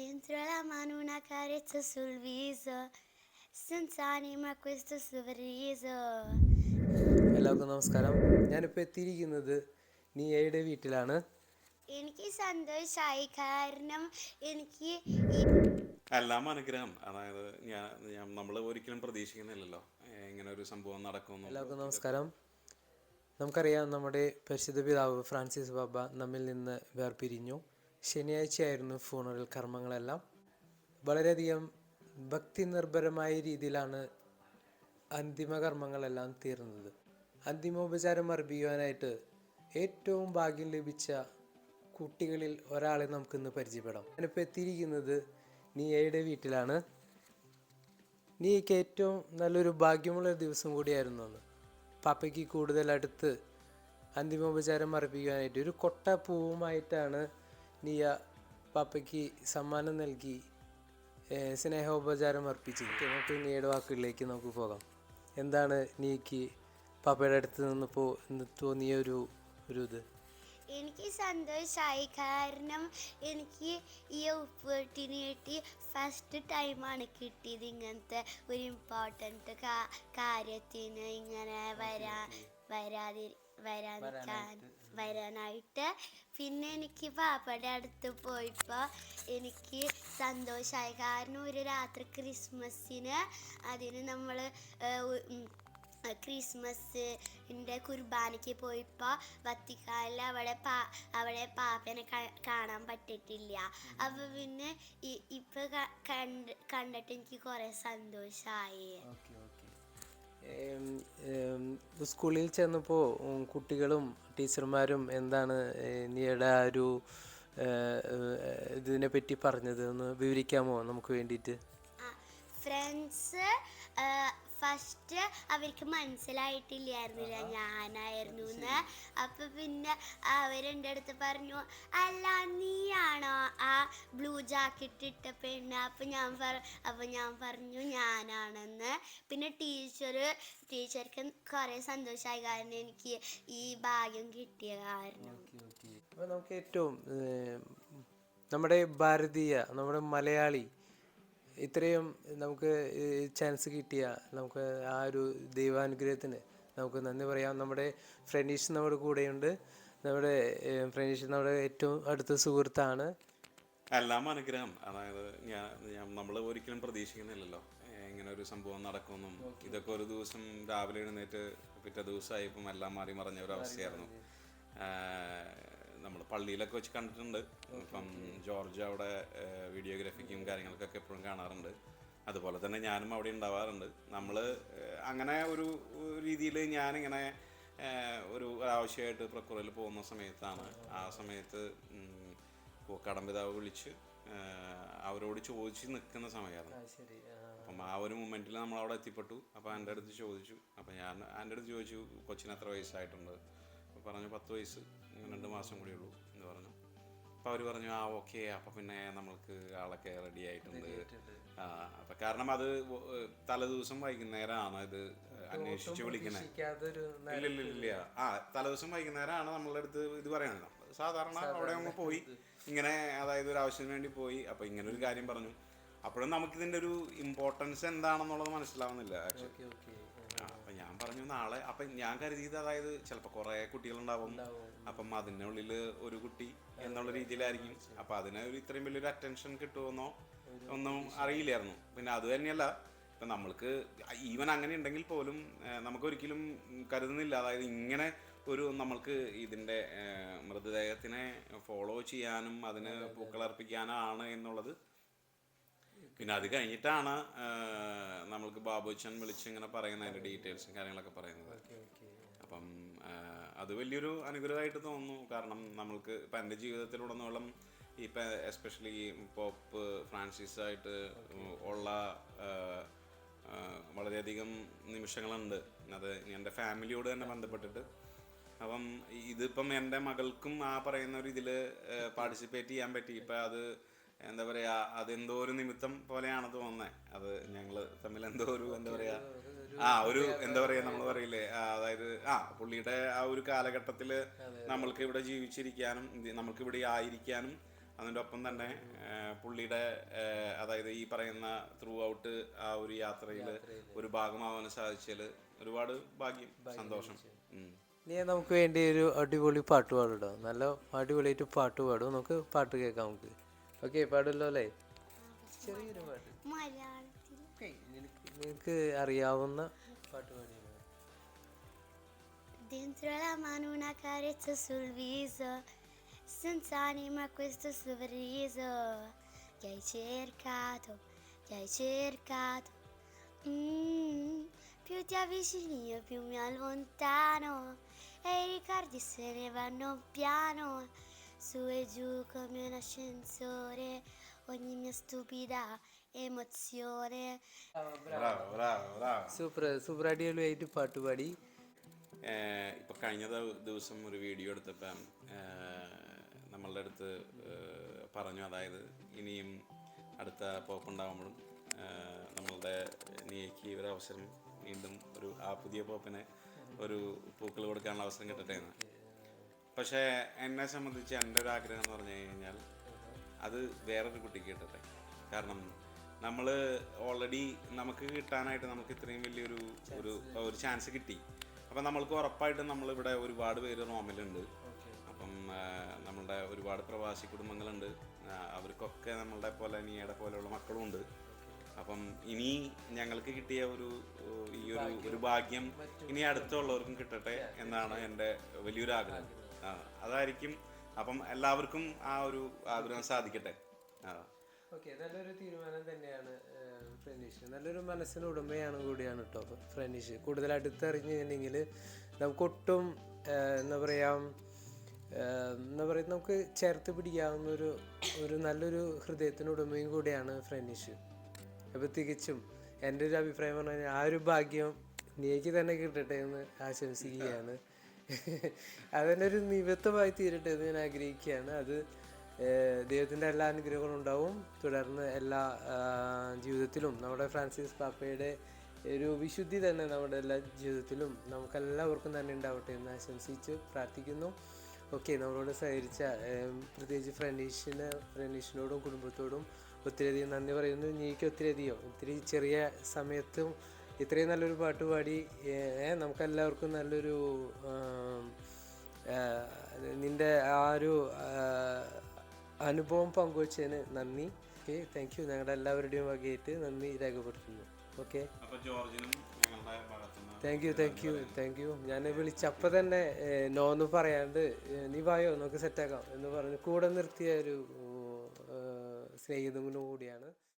Dentro la mano una carezza sul viso, senza anima questo sorriso. എല്ലാവർക്കും നമസ്കാരം. ഞാനിപ്പോൾ എത്തിയിരിക്കുന്നത് നിയയുടെ വീട്ടിലാണ്. എനിക്ക് സന്തോഷമായി കാരണം എനിക്ക് എല്ലാം അനുഗ്രഹം. അതായത് ഞാൻ ഞാൻ നമ്മൾ ഒരിക്കലും പ്രതീക്ഷിക്കുന്നില്ലല്ലോ ഏഹ് ഇങ്ങനെ ഒരു സംഭവം നടക്കുമെന്ന്. എല്ലാവർക്കും നമസ്കാരം. നമുക്കറിയാം നമ്മുടെ പരിശുദ്ധ പിതാവ് ഫ്രാൻസിസ് ബാബ നമ്മിൽ നിന്ന് വേർപിരിഞ്ഞു. ശനിയാഴ്ചയായിരുന്നു ഫൂണറൽ കർമ്മങ്ങളെല്ലാം. വളരെയധികം ഭക്തി നിർഭരമായ രീതിയിലാണ് അന്തിമ കർമ്മങ്ങളെല്ലാം തീർന്നത്. അന്തിമോപചാരം അർപ്പിക്കുവാനായിട്ട് ഏറ്റവും ഭാഗ്യം ലഭിച്ച കുട്ടികളിൽ ഒരാളെ നമുക്കിന്ന് പരിചയപ്പെടാം. ഞാനിപ്പോൾ എത്തിയിരിക്കുന്നത് നിയയുടെ വീട്ടിലാണ്. നീക്ക് ഏറ്റവും നല്ലൊരു ഭാഗ്യമുള്ള ദിവസം കൂടിയായിരുന്നു അന്ന്. പാപ്പയ്ക്ക് കൂടുതൽ അടുത്ത് അന്തിമോപചാരം അർപ്പിക്കുവാനായിട്ട് ഒരു കൊട്ട പൂവുമായിട്ടാണ് നീയ പാപ്പയ്ക്ക് സമ്മാനം നൽകി സ്നേഹോപചാരം അർപ്പിച്ചു. നമുക്ക് നീയുടെ വാക്കുകളിലേക്ക് നമുക്ക് പോകാം. എന്താണ് നീക്ക് പാപ്പയുടെ അടുത്ത് നിന്നപ്പോൾ തോന്നിയ ഒരു ഒരു ഇത്? എനിക്ക് സന്തോഷമായി കാരണം എനിക്ക് ഈ ഓപ്പർച്യൂണിറ്റി ഫസ്റ്റ് ടൈമാണ് കിട്ടിയത് ഇങ്ങനത്തെ ഒരു ഇമ്പോർട്ടന്റ് കാര്യത്തിന് ഇങ്ങനെ വരാ വരാതി വരാൻ വരാനായിട്ട്. പിന്നെ എനിക്ക് പാപ്പയുടെ അടുത്ത് പോയപ്പോൾ എനിക്ക് സന്തോഷമായി കാരണം ഒരു രാത്രി ക്രിസ്മസിന് അതിന് നമ്മൾ ക്രിസ്മസിന്റെ കുർബാനയ്ക്ക് പോയപ്പോൾ വത്തിക്കാലിൽ അവിടെ പാ അവിടെ പാപ്പനെ കാണാൻ പറ്റിയിട്ടില്ല. അപ്പോൾ പിന്നെ ഇപ്പം കണ്ട് കണ്ടിട്ട് എനിക്ക് കുറേ സന്തോഷമായി സ്കൂളിൽ ചെന്നപ്പോൾ കുട്ടികളും ടീച്ചർമാരും എന്താണ് നീയുടെ ആ ഒരു ഇതിനെ പറ്റി പറഞ്ഞത് ഒന്ന് വിവരിക്കാമോ നമുക്ക് വേണ്ടിയിട്ട്? ഫ്രണ്ട്സ് ഫസ്റ്റ് അവർക്ക് മനസ്സിലായിട്ടില്ലായിരുന്നില്ല. ഞാനായിരുന്നു എന്ന്. അപ്പൊ പിന്നെ അവരെന്റെ അടുത്ത് പറഞ്ഞു അല്ല നീയാണോ ആ ബ്ലൂ ജാക്കറ്റ് ഇട്ട പെണ്ണ്? അപ്പൊ ഞാൻ പറ അപ്പൊ ഞാൻ പറഞ്ഞു ഞാനാണെന്ന്. പിന്നെ ടീച്ചർ ടീച്ചർക്ക് കുറേ സന്തോഷമായി കാരണം എനിക്ക് ഈ ഭാഗ്യം കിട്ടിയ കാരണം. നമുക്ക് ഏറ്റവും നമ്മുടെ ഭാരതീയ നമ്മുടെ മലയാളി ഇത്രയും നമുക്ക് ചാൻസ് കിട്ടിയ നമുക്ക് ആ ഒരു ദൈവാനുഗ്രഹത്തിന് നമുക്ക് നന്ദി പറയാം. നമ്മുടെ ഫ്രണ്ടീഷ് നമ്മുടെ കൂടെയുണ്ട്. നമ്മുടെ ഫ്രണ്ടീഷ് നമ്മുടെ ഏറ്റവും അടുത്ത സുഹൃത്താണ്. എല്ലാം അനുഗ്രഹം. അതായത് ഞാൻ ഞാൻ നമ്മൾ ഒരിക്കലും പ്രതീക്ഷിക്കുന്നില്ലല്ലോ. ഇങ്ങനെ ഒരു സംഭവം നടക്കുമെന്നും ഇതൊക്കെ ഒരു ദിവസം രാവിലെ എഴുന്നേറ്റ് പിറ്റേ ദിവസമായപ്പം എല്ലാം മാറി മറിഞ്ഞ ഒരു അവസ്ഥയായിരുന്നു. നമ്മൾ പള്ളിയിലൊക്കെ വെച്ച് കണ്ടിട്ടുണ്ട്. ഇപ്പം ജോർജ് അവിടെ വീഡിയോഗ്രാഫിക്കും കാര്യങ്ങൾക്കൊക്കെ എപ്പോഴും കാണാറുണ്ട്. അതുപോലെ തന്നെ ഞാനും അവിടെ ഉണ്ടാവാറുണ്ട്. നമ്മൾ അങ്ങനെ ഒരു രീതിയിൽ ഞാനിങ്ങനെ ഒരു ആവശ്യമായിട്ട് പ്രക്കുറയിൽ പോകുന്ന സമയത്താണ്. ആ സമയത്ത് കടമ്പിതാവ് വിളിച്ച് അവരോട് ചോദിച്ച് നിൽക്കുന്ന സമയമായിരുന്നു. അപ്പം ആ ഒരു മൊമെന്റിൽ നമ്മൾ അവിടെ എത്തിപ്പെട്ടു. അപ്പോൾ എന്റെ അടുത്ത് ചോദിച്ചു. അപ്പം ഞാൻ എന്റെ അടുത്ത് ചോദിച്ചു കൊച്ചിന് എത്ര വയസ്സായിട്ടുണ്ട്? പറഞ്ഞു പത്ത് വയസ്സ്. രണ്ട് മാസം കൂടി ഉള്ളൂ എന്ന് പറഞ്ഞു. അപ്പോൾ അവർ പറഞ്ഞു ആ ഓക്കെ അപ്പോൾ പിന്നെ നമ്മൾക്ക് ആളൊക്കെ റെഡി ആയിട്ടുണ്ട്. ആ അപ്പം കാരണം അത് തലേദിവസം വൈകുന്നേരമാണ് ഇത് അന്വേഷിച്ച് വിളിക്കുന്നത് ഇല്ല ഇല്ല ഇല്ല ആ തലേദിവസം വൈകുന്നേരമാണ് നമ്മളുടെ അടുത്ത് ഇത് പറയുന്നത് സാധാരണ അവിടെ നമ്മൾ പോയി. ഇങ്ങനെ അതായത് ഒരു ആവശ്യത്തിന് വേണ്ടി പോയി. അപ്പം ഇങ്ങനെ ഒരു കാര്യം പറഞ്ഞു. അപ്പോഴും നമുക്കിതിന്റെ ഒരു ഇമ്പോർട്ടൻസ് എന്താണെന്നുള്ളത് മനസ്സിലാവുന്നില്ല ആക്ച്വലി അപ്പൊ ഞാൻ പറഞ്ഞു നാളെ അപ്പൊ ഞാൻ കരുതിയത് അതായത് ചിലപ്പോ കുറെ കുട്ടികളുണ്ടാവും. അപ്പം അതിനുള്ളിൽ ഒരു കുട്ടി എന്നുള്ള രീതിയിലായിരിക്കും. അപ്പൊ അതിന് ഒരു ഇത്രയും വലിയൊരു അറ്റൻഷൻ കിട്ടുമെന്നോ ഒന്നും അറിയില്ലായിരുന്നു. പിന്നെ അത് തന്നെയല്ല ഇപ്പം നമ്മൾക്ക് ഈവൻ അങ്ങനെ ഉണ്ടെങ്കിൽ പോലും നമുക്കൊരിക്കലും നമുക്ക് ഒരിക്കലും കരുതുന്നില്ല. അതായത് ഇങ്ങനെ ഒരു നമ്മൾക്ക് ഇതിന്റെ മൃതദേഹത്തിനെ ഫോളോ ചെയ്യാനും അതിന് പൂക്കളർപ്പിക്കാനാണ് എന്നുള്ളത് പിന്നെ അത് കഴിഞ്ഞിട്ടാണ് നമ്മൾക്ക് ബാബുച്ചൻ വിളിച്ച് ഇങ്ങനെ പറയുന്ന അതിന്റെ ഡീറ്റെയിൽസും കാര്യങ്ങളൊക്കെ പറയുന്നത്. അപ്പം അത് വലിയൊരു അനുഗ്രഹമായിട്ട് തോന്നുന്നു. കാരണം നമ്മൾക്ക് ഇപ്പം എന്റെ ജീവിതത്തിലുടനീളം ഇപ്പം എസ്പെഷ്യലി പോപ്പ് ഫ്രാൻസിസ് ആയിട്ട് ഉള്ള വളരെയധികം നിമിഷങ്ങളുണ്ട്. അത് എന്റെ ഫാമിലിയോട് തന്നെ ബന്ധപ്പെട്ടിട്ട്. അപ്പം ഇതിപ്പം എന്റെ മകൾക്കും ആ പറയുന്ന ഒരു ഇതിൽ പാർട്ടിസിപ്പേറ്റ് ചെയ്യാൻ പറ്റി. ഇപ്പം അത് എന്താ പറയാ അതെന്തോ ഒരു നിമിത്തം പോലെയാണ് തോന്നുന്നത് അത് ഞങ്ങൾ തമ്മിൽ എന്തോ ഒരു എന്താ പറയാ ആ ഒരു എന്താ പറയാ നമ്മൾ പറയില്ലേ അതായത് ആ പുള്ളിയുടെ ആ ഒരു കാലഘട്ടത്തിൽ നമ്മൾക്ക് ഇവിടെ ജീവിച്ചിരിക്കാനും നമ്മൾക്ക് ഇവിടെ ആയിരിക്കാനും അതിന്റെ ഒപ്പം തന്നെ പുള്ളിയുടെ അതായത് ഈ പറയുന്ന ത്രൂ ഔട്ട് ആ ഒരു യാത്രയിൽ ഒരു ഭാഗമാവാൻ സാധിച്ചതിൽ ഒരുപാട് ഭാഗ്യം സന്തോഷം. നീ നമുക്ക് വേണ്ടി ഒരു അടിപൊളി പാട്ട് പാടും നല്ല അടിപൊളിയായിട്ട് പാട്ട് പാടും. നമുക്ക് പാട്ട് കേൾക്കാം നമുക്ക്. ഓക്കെ പാടുമല്ലോ അല്ലേ ചെറിയൊരു പാട്ട് മലയാളത്തിൽ ഓക്കെ നിനക്ക് നിനക്ക് അറിയാവുന്ന പാട്ട് പാടി Dentro la mano una carezza sul viso, senza anima questo sorriso che hai cercato, che hai cercato. Mm, più ti avvicini io più mi allontano e i ricordi se ne vanno piano, Su e giù come un ascensore, ogni mia stupida emozione. bravo bravo. Bravo super super അടിപൊളിയായിട്ട് പാട്ട് പാടി ഏഹ് ഇപ്പൊ കഴിഞ്ഞ ദവ- ദിവസം ഒരു video എടുത്തപ്പം ഏഹ് നമ്മളുടെ അടുത്ത് ഏഹ് പറഞ്ഞു. അതായത് ഇനിയും അടുത്ത പോപ്പ് ഉണ്ടാകുമ്പോഴും ഏഹ് നമ്മളുടെ നീക്ക് ഒരു അവസരം വീണ്ടും ഒരു ആ പുതിയ പോപ്പിന് ഒരു പൂക്കൾ കൊടുക്കാനുള്ള അവസരം കിട്ടട്ടെ എന്ന്. പക്ഷേ എന്നെ സംബന്ധിച്ച് എന്റെ ഒരു ആഗ്രഹം എന്ന് പറഞ്ഞു കഴിഞ്ഞാൽ അത് വേറൊരു കുട്ടിക്ക് കിട്ടട്ടെ. കാരണം നമ്മൾ ഓൾറെഡി നമുക്ക് കിട്ടാനായിട്ട് നമുക്ക് ഇത്രയും വലിയൊരു ഒരു ഒരു ചാൻസ് കിട്ടി. അപ്പം നമ്മൾക്ക് ഉറപ്പായിട്ടും നമ്മളിവിടെ ഒരുപാട് പേര് റോമിലുണ്ട്. അപ്പം നമ്മളുടെ ഒരുപാട് പ്രവാസി കുടുംബങ്ങളുണ്ട്. അവർക്കൊക്കെ നമ്മളുടെ പോലെ നീയുടെ പോലെയുള്ള മക്കളും ഉണ്ട് അപ്പം ഇനി ഞങ്ങൾക്ക് കിട്ടിയ ഒരു ഈ ഒരു ഒരു ഭാഗ്യം ഇനി അടുത്തുള്ളവർക്കും കിട്ടട്ടെ എന്നാണ് എന്റെ വലിയൊരു ആഗ്രഹം. അതായിരിക്കും. അപ്പം എല്ലാവർക്കും ആ ഒരു ആഗ്രഹം സാധിക്കട്ടെ. നല്ലൊരു തീരുമാനം തന്നെയാണ് ഫ്രനീഷ് നല്ലൊരു മനസ്സിന് ഉടമയാണ് കൂടിയാണ് കേട്ടോ ഫ്രനീഷ് കൂടുതൽ അടുത്തറിഞ്ഞിട്ടുണ്ടെങ്കിൽ നമുക്കൊട്ടും ഏഹ്, എന്താ പറയുക എന്താ പറയുക നമുക്ക് ചേർത്ത് പിടിക്കാവുന്ന ഒരു ഒരു നല്ലൊരു ഹൃദയത്തിന് ഉടമയും കൂടിയാണ് ഫ്രനീഷ് അപ്പോൾ തികച്ചും എന്റെ ഒരു അഭിപ്രായം പറഞ്ഞാൽ ആ ഒരു ഭാഗ്യം നീക്ക് തന്നെ കിട്ടട്ടെ എന്ന് ആശംസിക്കുകയാണ്. അതിന്റെ ഒരു നിമിത്തമായി തീരട്ടെ എന്ന് ഞാൻ ആഗ്രഹിക്കുകയാണ്. അത് ദൈവത്തിന്റെ എല്ലാ അനുഗ്രഹങ്ങളും ഉണ്ടാവും. തുടർന്ന് എല്ലാ ജീവിതത്തിലും നമ്മുടെ ഫ്രാൻസിസ് പാപ്പയുടെ ഒരു വിശുദ്ധി തന്നെ നമ്മുടെ എല്ലാ ജീവിതത്തിലും നമുക്കെല്ലാവർക്കും തന്നെ ഉണ്ടാവട്ടെ എന്ന് ആശംസിച്ച് പ്രാർത്ഥിക്കുന്നു. ഓക്കെ നമ്മളോട് സഹകരിച്ച പ്രത്യേകിച്ച് ഫ്രണ്ടീഷിന് ഫ്രണ്ടീഷിനോടും കുടുംബത്തോടും ഒത്തിരിയധികം നന്ദി പറയുന്നു. എനിക്ക് ഒത്തിരിയധികം ഒത്തിരി ചെറിയ സമയത്തും ഇത്രയും നല്ലൊരു പാട്ട് പാടി നമുക്കെല്ലാവർക്കും നല്ലൊരു നിന്റെ ആ, നിന്റെ ആ ഒരു അനുഭവം പങ്കുവച്ചതിന് നന്ദി. ഓക്കെ താങ്ക് യു ഞങ്ങളുടെ എല്ലാവരുടെയും വകയായിട്ട് നന്ദി രേഖപ്പെടുത്തുന്നു. Okay? Thank you thank you thank you ഞാൻ വിളിച്ചപ്പോൾ തന്നെ നോന്ന് പറയാണ്ട് നീ വായോ നമുക്ക് സെറ്റാക്കാം എന്ന് പറഞ്ഞ് കൂടെ നിർത്തിയ ഒരു സ്നേഹിതനും കൂടിയാണ്.